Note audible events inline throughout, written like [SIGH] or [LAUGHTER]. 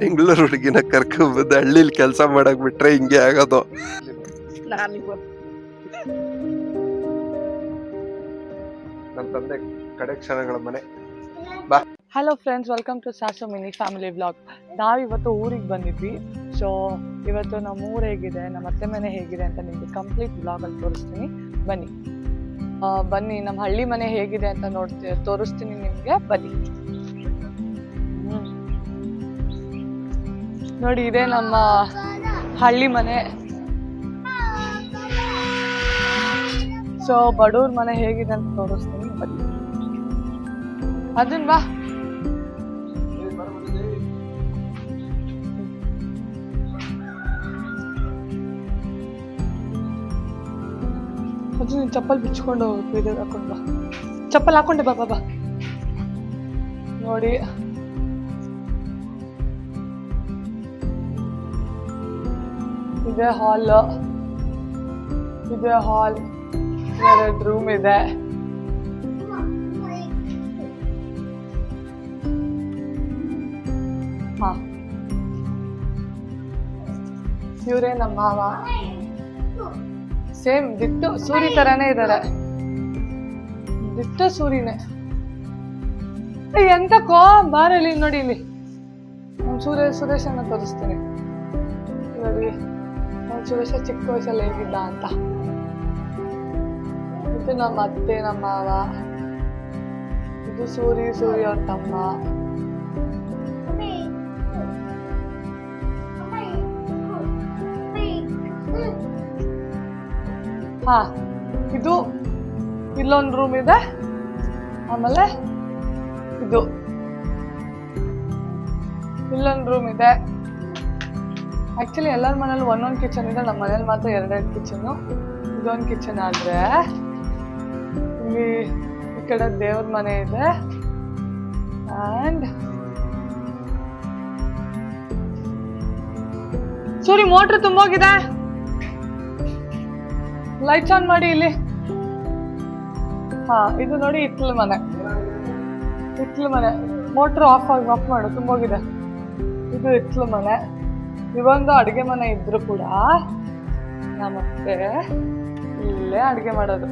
ಬೆಂಗಳೂರು ಹುಡುಗಿನ ಕರ್ಕೊಂಡ್ಬಂದು ಹಳ್ಳಿಲಿ ಕೆಲಸ ಮಾಡಕ್ ಬಿಟ್ರೆ ಹಿಂಗೆ ಆಗೋದು. ನನ್ನ ತಂದೆ ಕಡೆ ಕ್ಷಣಗಳ ಮನೆ. Hello friends welcome to Sasu mini family vlog ನಾವಿವತ್ತು ಊರಿಗೆ ಬಂದಿದ್ವಿ. ಸೊ ಇವತ್ತು ನಮ್ಮ ಊರು ಹೇಗಿದೆ ನಮ್ಮ ಅತ್ತೆ ಮನೆ ಹೇಗಿದೆ ಅಂತ ನಿಮಗೆ ಕಂಪ್ಲೀಟ್ ವ್ಲಾಗಲ್ಲಿ ತೋರಿಸ್ತೀನಿ. ಬನ್ನಿ. ಬನ್ನಿ ನಮ್ಮ ಹಳ್ಳಿ ಮನೆ ಹೇಗಿದೆ ಅಂತ ನೋಡ್ತೀವಿ ತೋರಿಸ್ತೀನಿ ನಿಮಗೆ. ಬನ್ನಿ. ನೋಡಿ, ಇದೆ ನಮ್ಮ ಹಳ್ಳಿ ಮನೆ. ಸೊ ಬಡವ್ರ ಮನೆ ಹೇಗಿದೆ ಅಂತ ತೋರಿಸ್ತೀನಿ, ಬನ್ನಿ. ಅದನ್ ಬಾ. ಅದು ನೀನು ಚಪ್ಪಲ್ ಬಿಚ್ಕೊಂಡು ಇದು ಹಾಕೊಂಡು ಬಾ. ಚಪ್ಪಲ್ ಹಾಕೊಂಡೆ ಬಾ ಬಾ ಬಾ. ನೋಡಿ. ಇದೆ ಹಾಲ್ ಇದೆ ಹಾಲ್ ಎರಡು ರೂಮ್ ಇದೆ. ಹಾ. ಇವರೇ ನಮ್ಮ ಮಾವ? ಸೇಮ್, ದಿಟ್ಟು, ಸೂರಿ ತರಾನೇ ಇದ್ದಾರೆ ದಿಟ್ಟ ಸೂರಿನೇ. ಎಂತ ಕೋ ಬಾರಲ್ಲಿ ನೋಡಿ ಇಲ್ಲಿ. ಸೂರ್ಯ, ಸುರೇಶನ ತೋರಿಸ್ತೀನಿ. ನಮ್ಮ ಸುರೇಶ ಚಿಕ್ಕ ವಯಸ್ಸಲ್ಲಿ ಹೇಗಿದ್ದ ಅಂತ ಇದು ನಮ್ಮ ಅತ್ತೆ ನಮ್ಮ ಮಾವ ಇದು ಸೂರಿ ಸೂರಿ ಅವ್ರ ತಮ್ಮ ಹಾ ಇದು ಇಲ್ಲೊಂದು ರೂಮ್ ಇದೆ ಆಮೇಲೆ ಇದು ಇಲ್ಲೊಂದು ರೂಮ್ ಇದೆ ಆಕ್ಚುಲಿ ಎಲ್ಲರ ಮನೇಲಿ ಒಂದೊಂದು ಕಿಚನ್ ಇದೆ ನಮ್ಮ ಮನೇಲಿ ಮಾತ್ರ ಎರಡೆರಡು ಕಿಚನು ಇದೊಂದು ಕಿಚನ್ ಆದರೆ ಇಲ್ಲಿ ಈ ಕಡೆ ದೇವ್ರ ಮನೆ ಇದೆ. ಆ್ಯಂಡ್ ಸೂರಿ, ಮೋಟ್ರ್ ತುಂಬೋಗಿದೆ. ಲೈಟ್ಸ್ ಆನ್ ಮಾಡಿ ಇಲ್ಲಿ. ಹಾ, ಇದು ನೋಡಿ ಹಿತ್ಲ ಮನೆ. ಹಿತ್ಲ ಮನೆ. ಮೋಟ್ರ್ ಆಫ್ ಆಗಿ ಆಫ್ ಮಾಡು, ತುಂಬೋಗಿದೆ. ಇದು ಹಿತ್ಲ ಮನೆ. ಇವೊಂದು ಅಡುಗೆ ಮನೆ ಇದ್ರು ಕೂಡ ನಮ್ಮತ್ತೆ ಇಲ್ಲೇ ಅಡುಗೆ ಮಾಡೋದು.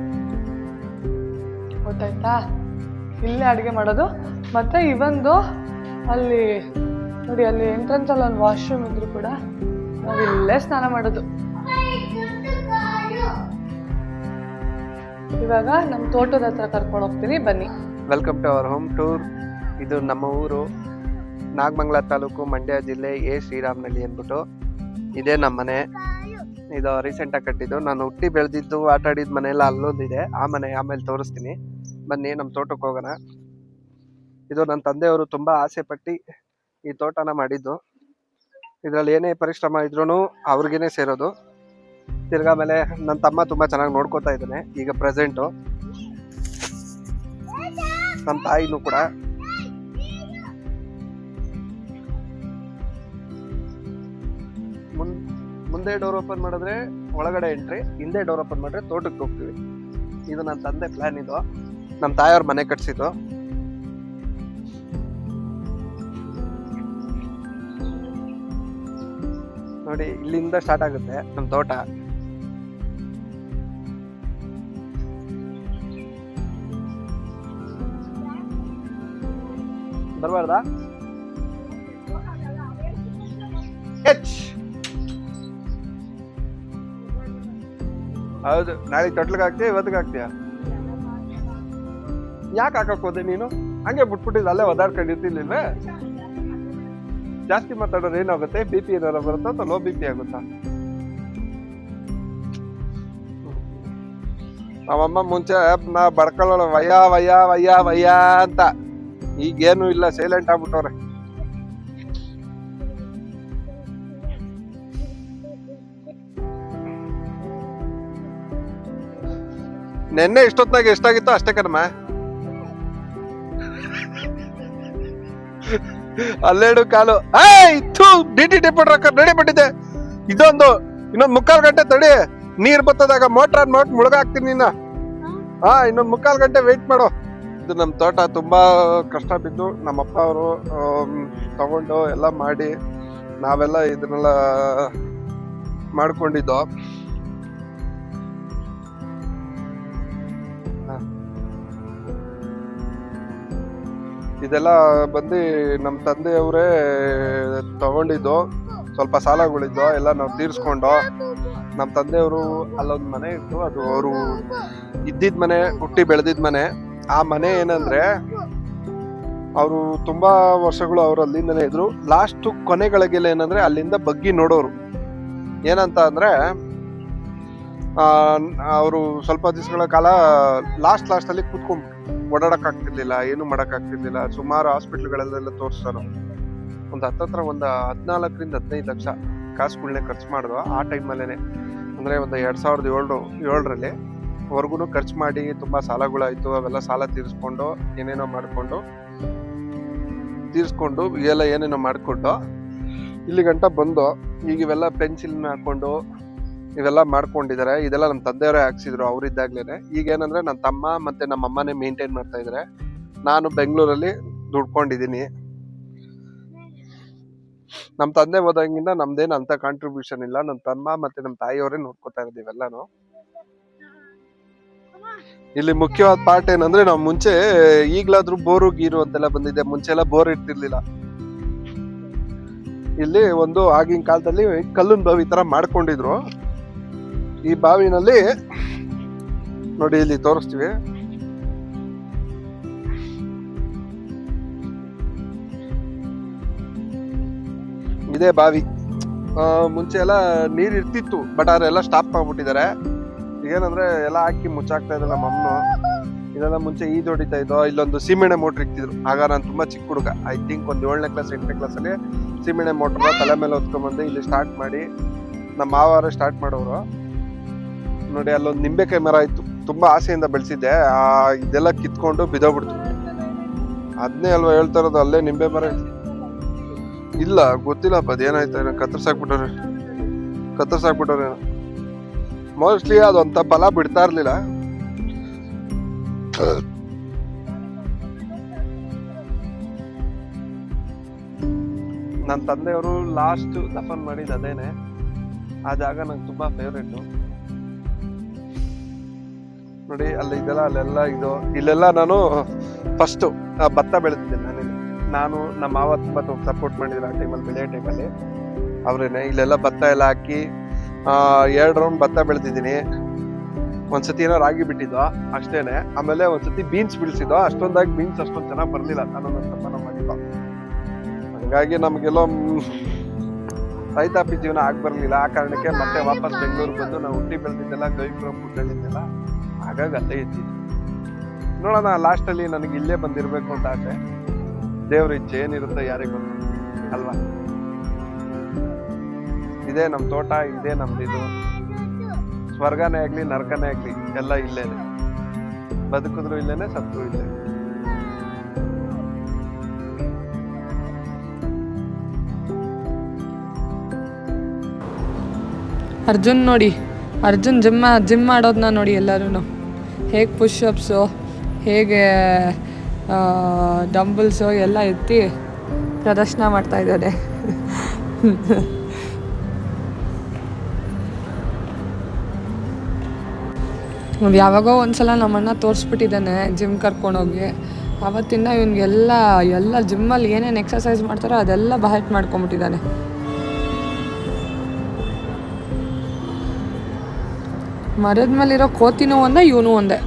ಗೊತ್ತಾಯ್ತಾ? ಇಲ್ಲೇ ಅಡುಗೆ ಮಾಡೋದು. ಮತ್ತೆ ಇವೊಂದು ಅಲ್ಲಿ ನೋಡಿ, ಅಲ್ಲಿ ಎಂಟ್ರೆನ್ಸ್ ಅಲ್ಲಿ ಒಂದು ವಾಶ್ರೂಮ್ ಇದ್ರು ಕೂಡ ನಾವು ಇಲ್ಲೇ ಸ್ನಾನ ಮಾಡೋದು. ಇವಾಗ ನಮ್ಮ ತೋಟದ ಹತ್ರ ಕರ್ಕೊಂಡು ಹೋಗ್ತೀನಿ. ಬನ್ನಿ. Welcome to our home tour ಇದು ನಮ್ಮ ಊರು. ನಾಗಮಂಗಲ ತಾಲೂಕು ಮಂಡ್ಯ ಜಿಲ್ಲೆ ಎ ಶ್ರೀರಾಮ್ನಲ್ಲಿ ಅಂದ್ಬಿಟ್ಟು ಇದೇ ನಮ್ಮ ಮನೆ ಇದು ರೀಸೆಂಟಾಗಿ ಕಟ್ಟಿದ್ದು. ನಾನು ಹುಟ್ಟಿ ಬೆಳೆದಿದ್ದು, ಆಟ ಆಡಿದ ಮನೆ ಎಲ್ಲ ಅಲ್ಲೊಂದಿದೆ. ಆ ಮನೆ ಆಮೇಲೆ ತೋರಿಸ್ತೀನಿ. ಬನ್ನಿ ನಮ್ಮ ತೋಟಕ್ಕೆ ಹೋಗೋಣ. ಇದು ನನ್ನ ತಂದೆಯವರು ತುಂಬ ಆಸೆ ಪಟ್ಟು ಈ ತೋಟನ ಮಾಡಿದ್ದು. ಇದರಲ್ಲಿ ಏನೇ ಪರಿಶ್ರಮ ಇದ್ರೂ ಅವ್ರಿಗೇನೆ ಸೇರೋದು. ತಿರ್ಗಾ ಆಮೇಲೆ ನನ್ನ ತಮ್ಮ ತುಂಬ ಚೆನ್ನಾಗಿ ನೋಡ್ಕೋತಾ ಇದ್ದಾನೆ, ಈಗ ಪ್ರೆಸೆಂಟು ನಮ್ಮ ತಾಯಿನೂ ಕೂಡ. ಮುಂದೆ ಡೋರ್ ಓಪನ್ ಮಾಡಿದ್ರೆ ಒಳಗಡೆ ಎಂಟ್ರಿ ಹಿಂದೆ ಡೋರ್ ಓಪನ್ ಮಾಡಿದ್ರೆ ತೋಟಕ್ಕೆ ಹೋಗ್ತೀವಿ. ಇದು ನನ್ನ ತಂದೆ ಪ್ಲಾನ್ ಇದು. ನಮ್ಮ ತಾಯಿಯವ್ರ ಮನೆ ಕಟ್ಸಿದ್ದು. ನೋಡಿ, ಇಲ್ಲಿಂದ ಸ್ಟಾರ್ಟ್ ಆಗುತ್ತೆ ನಮ್ಮ ತೋಟ. ಬರಬಾರ್ದಾ? ಎಚ್ ಹೌದು. ನಾಳೆ ತೊಟ್ಲಿಗೆ ಹಾಕ್ತೀಯ, ಇವತ್ತಿಗೆ ಹಾಕ್ತೀಯ? ಯಾಕೆ ಹಾಕಕ್ ಹೋದೆ ನೀನು? ಹಂಗೆ ಬಿಟ್ಬಿಟ್ಟಿದ್ದು ಅಲ್ಲೇ ಒದಾಡ್ಕೊಂಡಿರ್ತಿರ್ಲಿಲ್ವೇ ಜಾಸ್ತಿ ಮಾತಾಡೋದು ಏನಾಗುತ್ತೆ? ಬಿ ಪಿ ಏನಾರ ಬರುತ್ತಾ ಅಥವಾ ಲೋ ಬಿ ಪಿ ಆಗುತ್ತಾ? ನಮ್ಮಮ್ಮ ಮುಂಚೆ ನಾ ಬಡ್ಕೊಳ್ಳೋಣ, ವಯ್ಯ ವಯ್ಯ ವಯ್ಯ ವಯ್ಯ ಅಂತ. ಈಗೇನು ಇಲ್ಲ ಸೈಲೆಂಟ್ ಆಗ್ಬಿಟ್ಟವ್ರೆ. ನೆನ್ನೆ ಇಷ್ಟೊತ್ನಾಗ ಎಷ್ಟಾಗಿತ್ತು ಅಷ್ಟೇ ಕಣಮ್ಮ ಅಲ್ಲೇಡು ಕಾಲು. ಥೂ, ಡಿ ಟಿ ಟಿ ರೊಕ್ಕ ರೆಡಿ ಬಿಟ್ಟಿದೆ ಇದೊಂದು, ಇನ್ನೊಂದ್ ಮುಕ್ಕಾಲ್ ಗಂಟೆ ತಡಿ. ನೀರ್ ಬತ್ತದಾಗ ಮೋಟ್ರ್ ಮೋಟ್ ಮುಳುಗಾಕ್ತೀನಿ ನಿನ್ನ ಹಾ, ಇನ್ನೊಂದ್ ಮುಕ್ಕಾಲ್ ಗಂಟೆ ವೆಯ್ಟ್ ಮಾಡು. ಇದು ನಮ್ಮ ತೋಟ, ತುಂಬಾ ಕಷ್ಟ ಬಿದ್ದು ನಮ್ಮ ಅಪ್ಪ ಅವರು ತಗೊಂಡು ಎಲ್ಲ ಮಾಡಿ ನಾವೆಲ್ಲ ಇದನ್ನೆಲ್ಲ ಮಾಡ್ಕೊಂಡಿದ್ದು. ಇದೆಲ್ಲ ಬಂದು ನಮ್ಮ ತಂದೆಯವರೇ ತಗೊಂಡಿದ್ದು. ಸ್ವಲ್ಪ ಸಾಲಗಳಿದ್ದು ಎಲ್ಲ ನಾವು ತೀರಿಸ್ಕೊಂಡು. ನಮ್ಮ ತಂದೆಯವರು ಅಲ್ಲೊಂದು ಮನೆ ಇತ್ತು, ಅದು ಅವರು ಇದ್ದಿದ್ದ ಮನೆ, ಹುಟ್ಟಿ ಬೆಳೆದಿದ್ದ ಮನೆ. ಆ ಮನೆ ಏನಂದರೆ, ಅವರು ತುಂಬ ವರ್ಷಗಳು ಅವರು ಅಲ್ಲಿಂದನೇ ಇದ್ದರು ಲಾಸ್ಟು ಕೊನೆಗಳಿಗೆಲ್ಲ ಏನಂದರೆ, ಅಲ್ಲಿಂದ ಬಗ್ಗಿ ನೋಡೋರು. ಏನಂತ ಅಂದ್ರೆ ಅವರು ಸ್ವಲ್ಪ ದಿವಸಗಳ ಕಾಲ ಲಾಸ್ಟ್ ಲಾಸ್ಟಲ್ಲಿ ಅಲ್ಲಿ ಕೂತ್ಕೊಂಡ್ಬಿಟ್ರು ಓಡಾಡಕ್ ಆಗ್ತಿರ್ಲಿಲ್ಲ ಏನು ಮಾಡಕ್ ಆಗ್ತಿರ್ಲಿಲ್ಲ ಸುಮಾರು ಹಾಸ್ಪಿಟ್ಲ್ಗಳಲ್ಲೆಲ್ಲ ತೋರಿಸ್ತಾರೋ ಒಂದು ಹತ್ತತ್ರ ಒಂದು ಹದಿನಾಲ್ಕರಿಂದ ಹದಿನೈದು ಲಕ್ಷ ಕಾಸುಗಳನ್ನೇ ಖರ್ಚು ಮಾಡಿದ್ವು ಆ ಟೈಮಲ್ಲೇ ಅಂದ್ರೆ ಒಂದು ಎರಡು ಸಾವಿರದ ಏಳು, ಏಳರಲ್ಲಿ ಅವ್ರಿಗೂ ಖರ್ಚು ಮಾಡಿ ತುಂಬಾ ಸಾಲಗಳಾಯಿತು, ಅವೆಲ್ಲ ಸಾಲ ತೀರಿಸ್ಕೊಂಡು, ಏನೇನೋ ಮಾಡ್ಕೊಂಡು, ತೀರಿಸ್ಕೊಂಡು ಇವೆಲ್ಲ ಏನೇನೋ ಮಾಡ್ಕೊಂಡು, ಇಲ್ಲಿ ಗಂಟ ಬಂದು ಈಗ ಇವೆಲ್ಲ ಪೆನ್ಸಿಲ್ ಹಾಕೊಂಡು ಇವೆಲ್ಲ ಮಾಡ್ಕೊಂಡಿದ್ದಾರೆ. ಇದೆಲ್ಲ ನಮ್ಮ ತಂದೆಯವರೇ ಹಾಕ್ಸಿದ್ರು, ಅವ್ರಿದ್ದಾಗ್ಲೇನೆ. ಈಗ ಏನಂದ್ರೆ ನನ್ನ ತಮ್ಮ ಮತ್ತೆ ನಮ್ಮ ಅಮ್ಮನೇ ಮೇಂಟೈನ್ ಮಾಡ್ತಾ ಇದ್ರೆ. ನಾನು ಬೆಂಗಳೂರಲ್ಲಿ ದುಡ್ಕೊಂಡಿದ್ದೀನಿ. ನಮ್ಮ ತಂದೆ ಹೋದಂಗಿಂದ ನಮ್ದೇನು ಅಂತ ಕಾಂಟ್ರಿಬ್ಯೂಷನ್ ಇಲ್ಲ. ನಮ್ಮ ತಮ್ಮ ಮತ್ತೆ ನಮ್ಮ ತಾಯಿಯವರೇ ನೋಡ್ಕೊತಾ ಇದ್ದೀವಿ ಇವೆಲ್ಲಾನು. ಇಲ್ಲಿ ಮುಖ್ಯವಾದ ಪಾರ್ಟ್ ಏನಂದ್ರೆ ನಾವು ಮುಂಚೆ ಈಗ್ಲಾದ್ರೂ ಬೋರು, ಗೀರು ಅಂತೆಲ್ಲ ಬಂದಿದೆ. ಮುಂಚೆ ಎಲ್ಲ ಬೋರ್ ಇರ್ತಿರ್ಲಿಲ್ಲ. ಇಲ್ಲಿ ಒಂದು ಆಗಿನ ಕಾಲದಲ್ಲಿ ಕಲ್ಲುನ್ ಬಾವಿ ತರ ಮಾಡ್ಕೊಂಡಿದ್ರು. ಈ ಬಾವಿನಲ್ಲಿ ನೋಡಿ ಇಲ್ಲಿ ತೋರಿಸ್ತೀವಿ. ಇದೇ ಬಾವಿ. ಮುಂಚೆ ಎಲ್ಲ ನೀರು ಇರ್ತಿತ್ತು ಬಟ್ ಅದೆಲ್ಲ ಸ್ಟಾಪ್ ಮಾಡ್ಬಿಟ್ಟಿದ್ದಾರೆ. ಏನಂದ್ರೆ ಎಲ್ಲ ಹಾಕಿ ಮುಚ್ಚಾಕ್ತಾ ನಮ್ಮ ಅಮ್ಮ. ಇದೆಲ್ಲ ಮುಂಚೆ ಈದ್ ಹೊಡಿತಾ ಇದ್ದೋ, ಇಲ್ಲೊಂದು ಸೀಮೆಣ್ಣೆ ಮೋಟ್ರ್ ಇಕ್ತಿದ್ರು ಆಗ ನಾನು ತುಂಬಾ ಚಿಕ್ಕ ಹುಡುಗ. ಐ ಥಿಂಕ್ ಒಂದು ಏಳನೇ ಕ್ಲಾಸ್ ಎಂಟನೇ ಕ್ಲಾಸ್ ಅಲ್ಲಿ ಸೀಮೆಣ್ಣೆ ಮೋಟ್ರ್ ತಲೆ ಮೇಲೆ ಹೊತ್ಕೊಂಡ್ಬಂದು ಇಲ್ಲಿ ಸ್ಟಾರ್ಟ್ ಮಾಡಿ ನಮ್ಮ ಮಾವಾರ ಸ್ಟಾರ್ಟ್ ಮಾಡೋರು. ನೋಡಿ, ಅಲ್ಲೊಂದು ನಿಂಬೆಕಾಯಿ ಮರ ಇತ್ತು ತುಂಬಾ ಆಸೆಯಿಂದ ಬೆಳೆಸಿದ್ದೆ. ಆ, ಇದೆಲ್ಲ ಕಿತ್ಕೊಂಡು ಬಿದ್ದೋಗ್ಬಿಡ್ತು ಅದನ್ನೇ ಅಲ್ವಾ ಹೇಳ್ತಾ ಇರೋದು, ಅಲ್ಲೇ ನಿಂಬೆ ಮರ ಇತ್ತು. ಇಲ್ಲ ಗೊತ್ತಿಲ್ಲಪ್ಪ ಅದೇನಾಯ್ತು ಏನೋ ಕತ್ತರ್ಸಾಕ್ಬಿಟ್ಟವ್ರೆ ಕತ್ತರ್ಸಾಕ್ಬಿಟ್ಟವ್ರೆ ಮೋಸ್ಟ್ಲಿ ಅದೊಂಥ ಫಲ ಬಿಡ್ತಾ ಇರ್ಲಿಲ್ಲ. ನನ್ನ ತಂದೆಯವರು ಲಾಸ್ಟ್ ದಫನ್ ಮಾಡಿದ ಅದೇನೆ. ಆ ಜಾಗ ನಂಗೆ ತುಂಬಾ ಫೇವ್ರೇಟು ನೋಡಿ, ಅಲ್ಲಿ ಇದೆಲ್ಲ, ಅಲ್ಲೆಲ್ಲ ಇದು. ಇಲ್ಲೆಲ್ಲ ನಾನು ಫಸ್ಟ್ ಭತ್ತ ಬೆಳೆದಿದ್ದೆ ನಾನೇನೆ ನಾನು ನಮ್ಮ ಮಾವ ತುಂಬ ಸಪೋರ್ಟ್ ಮಾಡಿದ್ರು ಆ ಟೈಮಲ್ಲಿ ಬೆಳೆಯೋ ಟೈಮಲ್ಲಿ ಅವ್ರೇನೆ, ಇಲ್ಲೆಲ್ಲ ಭತ್ತ ಎಲ್ಲ ಹಾಕಿ ಎರಡು ರೌಂಡ್ ಭತ್ತ ಬೆಳೆದಿದ್ದೀನಿ. ಒಂದ್ಸತಿ ಏನೋ ರಾಗಿ ಬಿಟ್ಟಿದ್ದು ಅಷ್ಟೇನೆ. ಆಮೇಲೆ ಒಂದ್ಸತಿ ಬೀನ್ಸ್ ಬಿಡಿಸಿದ್ದು ಅಷ್ಟೊಂದಾಗಿ ಬೀನ್ಸ್ ಅಷ್ಟೊಂದು ಚೆನ್ನಾಗಿ ಬರಲಿಲ್ಲ. ನಾನು ನನ್ನ ತಪ್ಪನ ಮಾಡಿದ್ದು. ಹಂಗಾಗಿ ನಮಗೆಲ್ಲ ರೈತಾಪಿ ಜೀವನ ಆಗಿ ಬರಲಿಲ್ಲ. ಆ ಕಾರಣಕ್ಕೆ ಮತ್ತೆ ವಾಪಸ್ ಬೆಂಗಳೂರು ಬಂದು ನಾವು ಹುಟ್ಟಿ ಬೆಳೆದಿದ್ದೆಲ್ಲ ಗವಿಪುರ ಬೆಳೆದಿದ್ದೆಲ್ಲ ಹಾಗಾಗಿ ಅಲ್ಲೇ ಇದ್ದೀವಿ ನೋಡೋಣ ಲಾಸ್ಟಲ್ಲಿ ನನಗೆ ಇಲ್ಲೇ ಬಂದಿರಬೇಕು ಅಂತ ಆಸೆ. ದೇವ್ರ ಇಚ್ಛೆ ಏನಿರುತ್ತೆ ಯಾರಿಗೂ ಅಲ್ವಾ? ಇದೇ ನಮ್ಮ ತೋಟ, ಇದೇ ನಮ್ದು ಇದು. ಸ್ವರ್ಗನೇ ಆಗಲಿ, ನರಕನೇ ಆಗಲಿ, ಎಲ್ಲ ಇಲ್ಲೇನೆ. ಬದುಕಿದ್ರು ಇಲ್ಲೇನೆ ಸತ್ರು ಇಲ್ಲೇ ಅರ್ಜುನ್ ನೋಡಿ. ಅರ್ಜುನ್ ಜಿಮ್ ಜಿಮ್ ಮಾಡೋದನ್ನ ನೋಡಿ ಎಲ್ಲರೂ ಹೇಗೆ ಪುಷಪ್ಸು ಹೇಗೆ ಡಂಬಲ್ಸು ಎಲ್ಲ ಎತ್ತಿ ಪ್ರದರ್ಶನ ಮಾಡ್ತಾ ಇದ್ದಾರೆ ಅವ್ನು ಯಾವಾಗೋ ಒಂದ್ಸಲ ನಮ್ಮಣ್ಣ ತೋರಿಸ್ಬಿಟ್ಟಿದ್ದಾನೆ ಜಿಮ್ ಕರ್ಕೊಂಡೋಗಿ. ಅವತ್ತಿಂದ ಇವನಿಗೆಲ್ಲ, ಎಲ್ಲ ಜಿಮ್ಮಲ್ಲಿ ಏನೇನು ಎಕ್ಸಸೈಸ್ ಮಾಡ್ತಾರೋ ಅದೆಲ್ಲ ಬಹಟ್ ಮಾಡ್ಕೊಂಬಿಟ್ಟಿದ್ದಾನೆ ಮರದ ಮೇಲಿರೋ ಕೋತಿನೂ ಒಂದೇ ಇವನು ಒಂದೇ.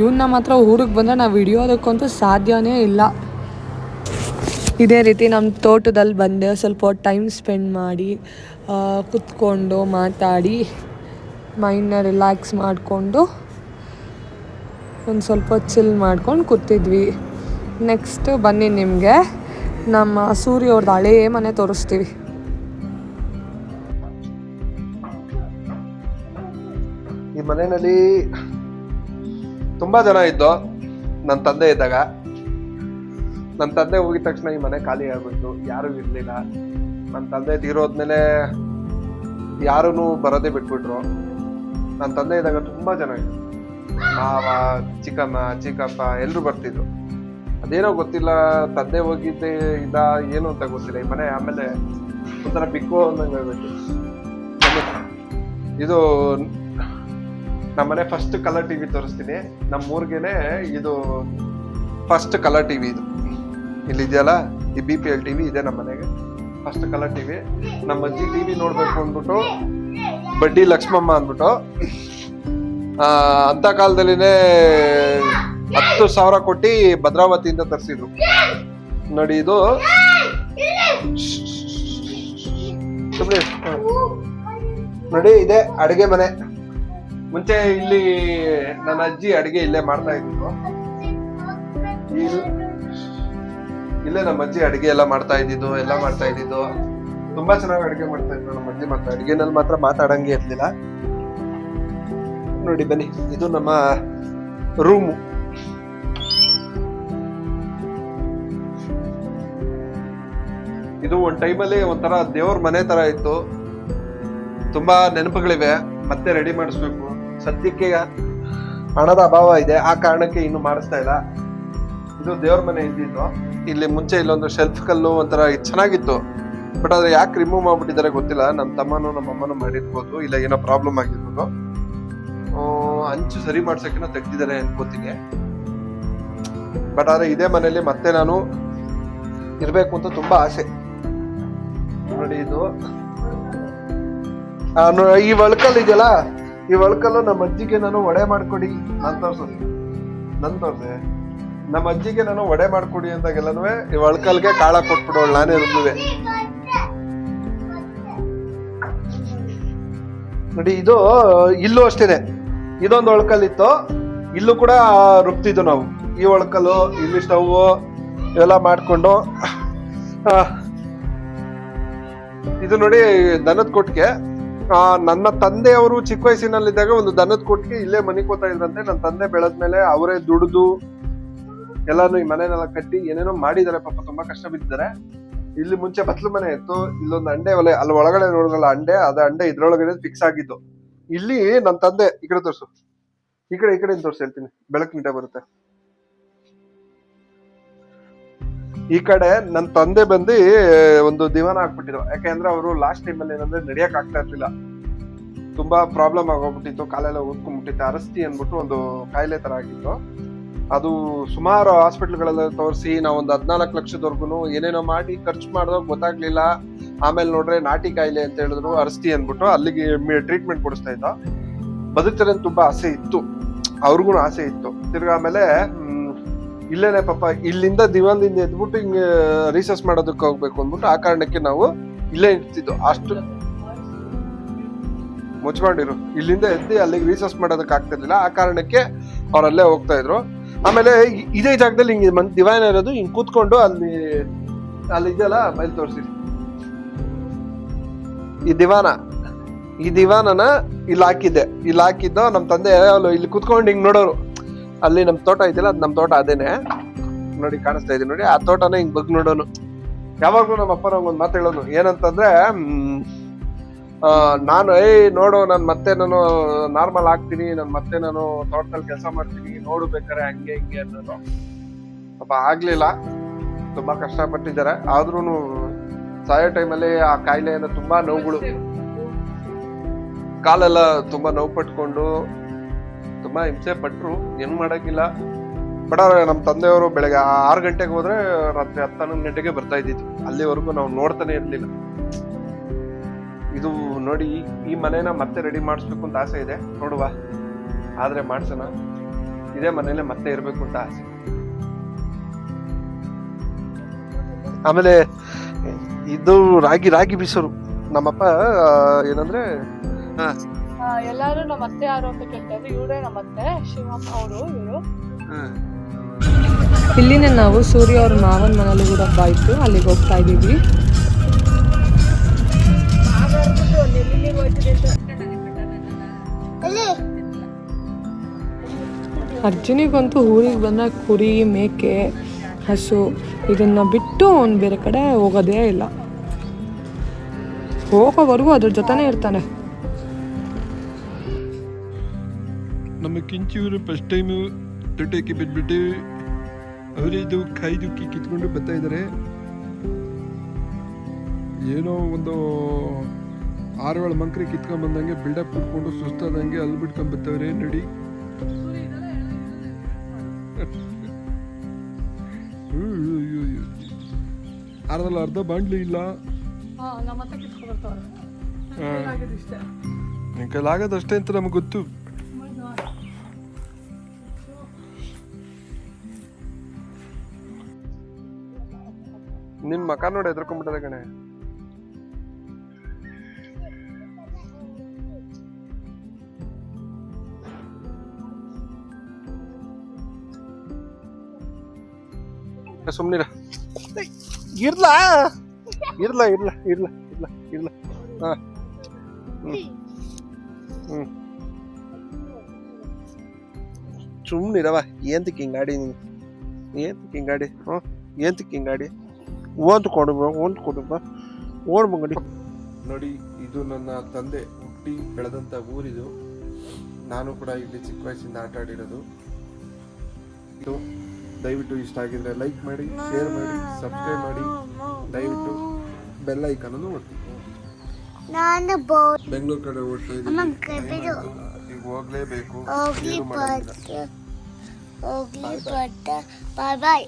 ಇವನ್ನ ಮಾತ್ರ ಊರಿಗೆ ಬಂದರೆ ನಾವು ಹಿಡಿಯೋದಕ್ಕಂತೂ ಸಾಧ್ಯನೇ ಇಲ್ಲ. ಇದೇ ರೀತಿ ನಮ್ಮ ತೋಟದಲ್ಲಿ ಬಂದೆ, ಸ್ವಲ್ಪ ಟೈಮ್ ಸ್ಪೆಂಡ್ ಮಾಡಿ ಕುತ್ಕೊಂಡು ಮಾತಾಡಿ, ಮೈಂಡ್ನ ರಿಲ್ಯಾಕ್ಸ್ ಮಾಡಿಕೊಂಡು, ಒಂದು ಸ್ವಲ್ಪ ಚಿಲ್ ಮಾಡ್ಕೊಂಡು ಕೂತಿದ್ವಿ. ನೆಕ್ಸ್ಟ್ ಬನ್ನಿ ನಿಮಗೆ, ನಮ್ಮ ಸೂರ್ಯ ಅವ್ರದ್ದು ಹಳೇ ಮನೆ ತೋರಿಸ್ತೀವಿ. ಮನೆಯಲ್ಲಿ ತುಂಬಾ ಜನ ಇದ್ದು ನನ್ನ ತಂದೆ ಇದ್ದಾಗ. ನನ್ನ ತಂದೆ ಹೋಗಿದ ತಕ್ಷಣ ಈ ಮನೆ ಖಾಲಿ ಆಗ್ಬಿಟ್ಟು ಯಾರು ಇರ್ಲಿಲ್ಲ. ನನ್ನ ತಂದೆ ತೀರೋದ್ಮೇಲೆ ಯಾರೂ ಬರೋದೇ ಬಿಟ್ಬಿಟ್ರು. ನನ್ನ ತಂದೆ ಇದ್ದಾಗ ತುಂಬಾ ಇದ್ರು. ಮಾವ, ಚಿಕ್ಕಮ್ಮ, ಚಿಕ್ಕಪ್ಪ ಎಲ್ಲರೂ ಬರ್ತಿದ್ರು. ಅದೇನೋ ಗೊತ್ತಿಲ್ಲ, ತಂದೆ ಹೋಗಿದ್ದೆ, ಇದ, ಏನು ಅಂತ ಗೊತ್ತಿಲ್ಲ. ಈ ಮನೆ ಆಮೇಲೆ ಒಂಥರ ಬಿಕ್ಕು ಅಂದಂಗೆ. ಇದು ನಮ್ಮನೆ ಫಸ್ಟ್ ಕಲರ್ ಟಿವಿ ತೋರಿಸ್ತೀನಿ. ನಮ್ಮ ಊರ್ಗೆನೆ ಇದು ಫಸ್ಟ್ ಕಲರ್ ಟಿವಿ ಇದು. ಇಲ್ಲಿ ಇದೆಯಲ್ಲ ಈ ಬಿ ಪಿ ಎಲ್ ಟಿವಿ ಇದೆ ನಮ್ಮ ಮನೆಗೆ ಫಸ್ಟ್ ಕಲರ್ ಟಿವಿ ನಮ್ಮ ಅಜ್ಜಿ ಟಿವಿ ನೋಡ್ಬೇಕು ಅಂದ್ಬಿಟ್ಟು, ಬಡ್ಡಿ ಲಕ್ಷ್ಮಮ್ಮ ಅಂದ್ಬಿಟ್ಟು ಅಂತ ಕಾಲದಲ್ಲಿನೇ ಹತ್ತು ಸಾವಿರ ಕೊಟ್ಟು ಭದ್ರಾವತಿಯಿಂದ ತರಿಸಿದ್ರು. ನೋಡಿ ಇದು. ನೋಡಿ, ಇದೆ ಅಡುಗೆ ಮನೆ. ಮುಂಚೆ ಇಲ್ಲಿ ನನ್ನ ಅಜ್ಜಿ ಅಡಿಗೆ ಇಲ್ಲೇ ಮಾಡ್ತಾ ಇದ್ರು. ಇಲ್ಲೇ ನಮ್ಮ ಅಜ್ಜಿ ಅಡಿಗೆ ಎಲ್ಲ ಮಾಡ್ತಾ ಇದ್ದಿದ್ದು, ಎಲ್ಲ ಮಾಡ್ತಾ ಇದ್ದಿದ್ದು. ತುಂಬಾ ಚೆನ್ನಾಗಿ ಅಡಿಗೆ ಮಾಡ್ತಾ ಇದ್ರು ನಮ್ಮ ಅಜ್ಜಿ ಮಾತ್ರ. ಅಡಿಗೆನಲ್ಲಿ ಮಾತ್ರ ಮಾತಾಡಂಗೆ ಇರ್ಲಿಲ್ಲ. ನೋಡಿ ಬನ್ನಿ, ಇದು ನಮ್ಮ ರೂಮು ಇದು ಒಂದ್ ಟೈಮಲ್ಲಿ ಒಂಥರ ದೇವ್ರ ಮನೆ ತರ ಇತ್ತು. ತುಂಬಾ ನೆನಪುಗಳಿವೆ. ಮತ್ತೆ ರೆಡಿ ಮಾಡಿಸ್ಬೇಕು. ಸದ್ಯಕ್ಕೆ ಹಣದ ಅಭಾವ ಇದೆ, ಆ ಕಾರಣಕ್ಕೆ ಇನ್ನು ಮಾಡಿಸ್ತಾ ಇಲ್ಲ. ಇದು ದೇವ್ರ ಮನೆ ಇದ್ದಿದ್ದು. ಇಲ್ಲಿ ಮುಂಚೆ ಇಲ್ಲೊಂದು ಶೆಲ್ಫ್ ಕಲ್ಲು ಒಂಥರ ಚೆನ್ನಾಗಿತ್ತು. ಬಟ್ ಆದ್ರೆ ಯಾಕೆ ರಿಮೂವ್ ಮಾಡ್ಬಿಟ್ಟಿದ್ದಾರೆ ಗೊತ್ತಿಲ್ಲ. ನಮ್ಮ ತಮ್ಮನು ನಮ್ಮ ಅಮ್ಮನೂ ಮಾಡಿರ್ಬೋದು, ಇಲ್ಲ ಏನೋ ಪ್ರಾಬ್ಲಮ್ ಆಗಿರ್ಬೋದು. ಅಂಚು ಸರಿ ಮಾಡ್ಸೋಕಿನ ತೆಗ್ದಿದ್ದಾರೆ ಅನ್ಕೋತೀನಿ. ಬಟ್ ಆದ್ರೆ ಇದೇ ಮನೆಯಲ್ಲಿ ಮತ್ತೆ ನಾನು ಇರ್ಬೇಕು ಅಂತ ತುಂಬಾ ಆಸೆ. ನೋಡಿ ಇದು. ಈ ಒಳ್ಕಲ್ ಇದೆಯಲ್ಲ? ಈ ಒಳ್ಕಲ್ಲು ನಮ್ಮ ಅಜ್ಜಿಗೆ ನಾನು ಒಡೆ ಮಾಡ್ಕೊಡಿ ನಾನು ತೋರ್ಸೋದು ನನ್ ತೋರ್ಸೆ ನಮ್ಮ ಅಜ್ಜಿಗೆ ನಾನು ಒಡೆ ಮಾಡ್ಕೊಡಿ ಅಂದಾಗೆಲ್ಲನೂ ಈ ಒಳ್ಕಲ್ಗೆ ಕಾಳ ಕೊಟ್ಬಿಡೋಳು, ನಾನೇ ರುಬ್ಬುವೆ ನೋಡಿ, ಇದು, ಇಲ್ಲೂ ಅಷ್ಟೇನೆ. ಇದೊಂದು ಒಳ್ಕಲ್ ಇತ್ತು ಇಲ್ಲೂ ಕೂಡ ರುಬ್ತಿದ್ದು ನಾವು. ಈ ಒಳ್ಕಲ್ಲು, ಇಲ್ಲಿ ಸ್ಟವ್, ಇವೆಲ್ಲ ಮಾಡ್ಕೊಂಡು. ಇದು ನೋಡಿ, ದನದ ಕೊಟ್ಟಿಗೆ. ನನ್ನ ತಂದೆಯವರು ಚಿಕ್ಕ ವಯಸ್ಸಿನಲ್ಲಿದ್ದಾಗ ಒಂದು ದನದ ಕೊಟ್ಟಿಗೆ ಇಲ್ಲೇ ಮನೆ ಕೋತಾ ಇದ್ರಂತೆ. ನನ್ನ ತಂದೆ ಬೆಳೆದ್ಮೇಲೆ ಅವರೇ ದುಡಿದು ಎಲ್ಲಾನು ಈ ಮನೆನೆಲ್ಲ ಕಟ್ಟಿ ಏನೇನೋ ಮಾಡಿದ್ದಾರೆ. ಪಾಪ ತುಂಬಾ ಕಷ್ಟ ಬಿದ್ದಿದ್ದಾರೆ. ಇಲ್ಲಿ ಮುಂಚೆ ಬತ್ಲು ಮನೆ ಇತ್ತು. ಇಲ್ಲೊಂದು ಅಂಡೆ ಒಲೆ ಅಲ್ಲಿ ಒಳಗಡೆ ನೋಡಿದ್ರಲ್ಲ ಅಂಡೆ, ಅದ ಅಂಡೆ ಇದ್ರೊಳಗಡೆ ಫಿಕ್ಸ್ ಆಗಿದ್ದು. ಇಲ್ಲಿ ನನ್ನ ತಂದೆ ಈ ಕಡೆ ತೋರಿಸು. ಈ ಕಡೆ ಈ ಕಡೆ ತೋರಿಸಿ ಹೇಳ್ತೀನಿ. ಬೆಳಕು ನೀಟಾಗಿ ಬರುತ್ತೆ. ಈ ಕಡೆ ನನ್ನ ತಂದೆ ಬಂದು ಒಂದು ದಿವಾನ ಹಾಕ್ಬಿಟ್ಟಿದ್ರು ಯಾಕೆಂದ್ರೆ ಅವರು ಲಾಸ್ಟ್ ಟೈಮ್ ಅಲ್ಲಿ ಏನಂದ್ರೆ ನಡಿಯಕ್ ಆಗ್ತಾ ಇರ್ಲಿಲ್ಲ. ತುಂಬಾ ಪ್ರಾಬ್ಲಮ್ ಆಗೋಗ್ಬಿಟ್ಟಿತ್ತು. ಕಾಲೆಲ್ಲ ಊದ್ಕೊಂಡ್ಬಿಟ್ಟಿತ್ತು ಅರಸ್ತಿ ಅಂದ್ಬಿಟ್ಟು ಒಂದು ಕಾಯಿಲೆ ತರ ಆಗಿತ್ತು. ಅದು ಸುಮಾರು ಹಾಸ್ಪಿಟ್ಲ್ಗಳೆಲ್ಲ ತೋರಿಸಿ ನಾವು ಒಂದು ಹದಿನಾಲ್ಕು ಲಕ್ಷದವರೆಗೂ ಏನೇನೋ ಮಾಡಿ ಖರ್ಚು ಮಾಡಿದಾಗ ಗೊತ್ತಾಗ್ಲಿಲ್ಲ. ಆಮೇಲೆ ನೋಡ್ರೆ ನಾಟಿ ಕಾಯಿಲೆ ಅಂತ ಹೇಳಿದ್ರು, ಅರಸ್ತಿ ಅಂದ್ಬಿಟ್ಟು ಅಲ್ಲಿಗೆ ಟ್ರೀಟ್ಮೆಂಟ್ ಕೊಡಿಸ್ತಾ ಇದ್ದ. ಬದುಕ್ತಾರೆ ತುಂಬಾ ಆಸೆ ಇತ್ತು. ಅವ್ರಿಗೂ ಆಸೆ ಇತ್ತು. ತಿರ್ಗಾ ಆಮೇಲೆ ಇಲ್ಲೇನೆ ಪಾಪ, ಇಲ್ಲಿಂದ ದಿವಾನದಿಂದ ಎದ್ಬಿಟ್ಟು ಹಿಂಗೆ ರಿಸರ್ಚ್ ಮಾಡೋದಕ್ಕೆ ಹೋಗ್ಬೇಕು ಅಂದ್ಬಿಟ್ಟು ಆ ಕಾರಣಕ್ಕೆ ನಾವು ಇಲ್ಲೇ ಇರ್ತಿದ್ದು. ಅಷ್ಟು ಮುಚ್ಕೊಂಡಿರು. ಇಲ್ಲಿಂದ ಎದ್ದು ಅಲ್ಲಿಗೆ ರಿಸರ್ಚ್ ಮಾಡೋದಕ್ಕೆ ಆಗ್ತಿರ್ಲಿಲ್ಲ ಆ ಕಾರಣಕ್ಕೆ ಅವರಲ್ಲೇ ಹೋಗ್ತಾ ಇದ್ರು. ಆಮೇಲೆ ಇದೇ ಜಾಗದಲ್ಲಿ ಹಿಂಗೆ ಮನ್, ದಿವಾನ ಇರೋದು ಹಿಂಗೆ ಕೂತ್ಕೊಂಡು ಅಲ್ಲಿ ಅಲ್ಲಿ ಇದೆಯಲ್ಲ, ಮೈಲ್ ತೋರಿಸಿ ಈ ದಿವಾನ, ಈ ದಿವಾನನ ಇಲ್ಲಿ ಹಾಕಿದ್ದೆ. ಇಲ್ಲಿ ಹಾಕಿದ್ದು ನಮ್ಮ ತಂದೆ ಇಲ್ಲಿ ಕುತ್ಕೊಂಡು ಹಿಂಗೆ ನೋಡೋರು. ಅಲ್ಲಿ ನಮ್ ತೋಟ ಇದೆಯಲ್ಲ, ಅದ್ ನಮ್ ತೋಟ ಅದೇನೆ. ನೋಡಿ ಕಾಣಿಸ್ತಾ ಇದೆ ನೋಡಿ, ಆ ತೋಟನ ಹಿಂಗ್ ಬಗ್ ನೋಡೋನು. ಯಾವಾಗ್ಲೂ ನಮ್ಮ ಅಪ್ಪ ನಂಗೊಂದು ಮಾತು ಹೇಳೋನು, ಏನಂತಂದ್ರೆ ನಾನು, ಏಯ್, ನೋಡು, ನಾನು ಮತ್ತೆ ನಾನು ನಾರ್ಮಲ್ ಆಗ್ತೀನಿ, ನಾನು ಮತ್ತೆ ನಾನು ತೋಟದಲ್ಲಿ ಕೆಲಸ ಮಾಡ್ತೀನಿ, ನೋಡು ಬೇಕಾರೆ ಹಂಗೆ ಹಿಂಗೆ ಅನ್ನೋದು. ಪಾಪ ಆಗ್ಲಿಲ್ಲ. ತುಂಬಾ ಕಷ್ಟಪಟ್ಟಿದ್ದಾರೆ. ಆದ್ರೂ ಸಾಯೋ ಟೈಮಲ್ಲಿ ಆ ಕಾಯಿಲೆಯಿಂದ ತುಂಬಾ ನೋವುಗಳು. ಕಾಲೆಲ್ಲ ತುಂಬಾ ನೋವು ಪಟ್ಕೊಂಡು ತುಂಬಾ ಹಿಂಸೆ ಪಟ್ಟರು ಏನು ಮಾಡಕ್ಕಿಲ್ಲ. ಬಟ್ ನಮ್ಮ ತಂದೆಯವರು ಬೆಳಗ್ಗೆ ಆರು ಗಂಟೆಗೆ ಹೋದ್ರೆ ರಾತ್ರಿ ಹತ್ತು ಹನ್ನೊಂದು ಗಂಟೆಗೆ ಬರ್ತಾ ಇದ್ದಿದ್ವಿ ಅಲ್ಲಿವರೆಗೂ ನಾವು ನೋಡ್ತಾನೆ ಇರಲಿಲ್ಲ. ಇದು ನೋಡಿ, ಈ- ಮನೇನ ಮತ್ತೆ ರೆಡಿ ಮಾಡಿಸ್ಬೇಕು ಅಂತ ಆಸೆ ಇದೆ. ನೋಡುವ. ಆದ್ರೆ ಮಾಡ್ಸೋಣ. ಇದೇ ಮನೇಲೆ ಮತ್ತೆ ಇರಬೇಕು ಅಂತ ಆಸೆ. ಆಮೇಲೆ, ಇದು ರಾಗಿ ರಾಗಿ ಬೀಸೋರು. ನಮ್ಮಪ್ಪ ಏನಂದ್ರೆ ಎಲ್ಲಾರು ನಮ್ಮ ಅತ್ತೆ ಯಾರು ಅಂತ ಕೇಳ್ತಾರೆ ಇವರೇ ನಮ್ಮ ಅತ್ತೆ ಶಿವಮ್ಮ ಅವರು ಇವರು. ಇಲ್ಲಿನೇ ನಾವು ಸೂರ್ಯ ಅವ್ರ ಮಾವನ ಮನೇಲಿ ಕೂಡ ಬಾಯ್ತು ಅಲ್ಲಿಗೆ ಹೋಗ್ತಾ ಇದ್ದೀವಿ. ಅರ್ಜುನಿಗಂತೂ ಊರಿಗೆ ಬಂದ ಕುರಿ ಮೇಕೆ ಹಸು ಇದನ್ನ ಬಿಟ್ಟು ಅವ್ನು ಬೇರೆ ಕಡೆ ಹೋಗೋದೇ ಇಲ್ಲ. ಹೋಗೋವರೆಗೂ ಅದ್ರ ಜೊತೆನೇ ಇರ್ತಾನೆ. ಕಿಂಚೂರು ಫಸ್ಟ್ ಟೈಮು ತೊಟ್ಟಕ್ಕೆ ಬಿದ್ದುಬಿಟ್ಟು ಅವರಿದು ಕೈದು ಕಿತ್ಕೊಂಡು ಬರ್ತಾ ಇದ್ದಾರೆ ಏನೋ ಒಂದು ಆರು ಏಳು ಮಂಕ್ರಿ ಕಿತ್ಕೊಂಡ್ ಬಂದಂಗೆ ಬಿಲ್ಡಪ್ ಕುಟ್ಕೊಂಡು ಸುಸ್ತಾದಂಗೆ ಅಲ್ಲಿ ಬಿಟ್ಕೊಂಡ್ ಬರ್ತಾವ್ರೆ ನಡಿ. [LAUGHS] ಅರ್ಧಲ್ಲ ಅರ್ಧ ಬಾಂಡ್ಲಿ ಇಲ್ಲ. ಹಾಂ ನಮ್ಮ ಮತ್ತೆ ಕಿತ್ಕೊಂಡು ಬರ್ತಾವ್ರೆ. ಹಾ. ಆಗಿದ್ದು ಇಷ್ಟೇ ನಿನ್ ಕೈಲಾಗದು ಅಷ್ಟೇ ಅಂತ ನಮಗೆ ಗೊತ್ತು. ನಿನ್ ಮಕ ನೋಡಿ ಎದ್ರಕೊಂಡ್ಬಿಟ್ಟದ ಕಣೆ. ಸುಮ್ನಿರ. ಇರ್ಲ. ಇರ್ಲ ಇರ್ಲ ಇರ್ಲ ಇರ್ಲ ಇರ್ಲ. ಹಾ. ಹ್ಮ್. ಹ್ಮ್. ಸುಮ್ನಿರವ ಏಂತಕ್ಕೆ ಹಿಂಗಾಡಿ ನೀನು? ಏಂತಕ್ಕೆ ಹಿಂಗಾಡಿ? ಹ್ಞೂ ಏಂತಕ್ಕೆ ಹಿಂಗಾಡಿ? ಓದ್ ಕೊಡು ಓದ್ ಕುಟುಂಬ ಓಡ್ ಬಂಗಡಿ. ನೋಡಿ ಇದು ನನ್ನ ತಂದೆ ಹುಟ್ಟಿ ಬೆಳೆದಂತ ಊರಿದು. ನಾನು ಕೂಡ ಇಲ್ಲಿ ಚಿಕ್ಕ ವಯಸ್ಸಿಂದ ಆಟ ಆಡಿರೋದು. ಇದು ದಯವಿಟ್ಟು ಇಷ್ಟ ಆಗಿದ್ರೆ ಲೈಕ್ ಮಾಡಿ ಶೇರ್ ಮಾಡಿ ಸಬ್ಸ್ಕ್ರೈಬ್ ಮಾಡಿ. ದಯವಿಟ್ಟು ಬೆಲ್ ಐಕನ್ ಅನ್ನು ಒತ್ತಿ. ನಾನು ಬೋ ಬೆಂಗಳೂರು ಕಡೆ ಓಡ್ತಾ ಅಮ್ಮ ಇದ್ದೀನಿ ಈಗ ಹೋಗ್ಲೇಬೇಕು. ಹೋಗ್ಲಿ ಬಾಯ್ ಬಾಯ್.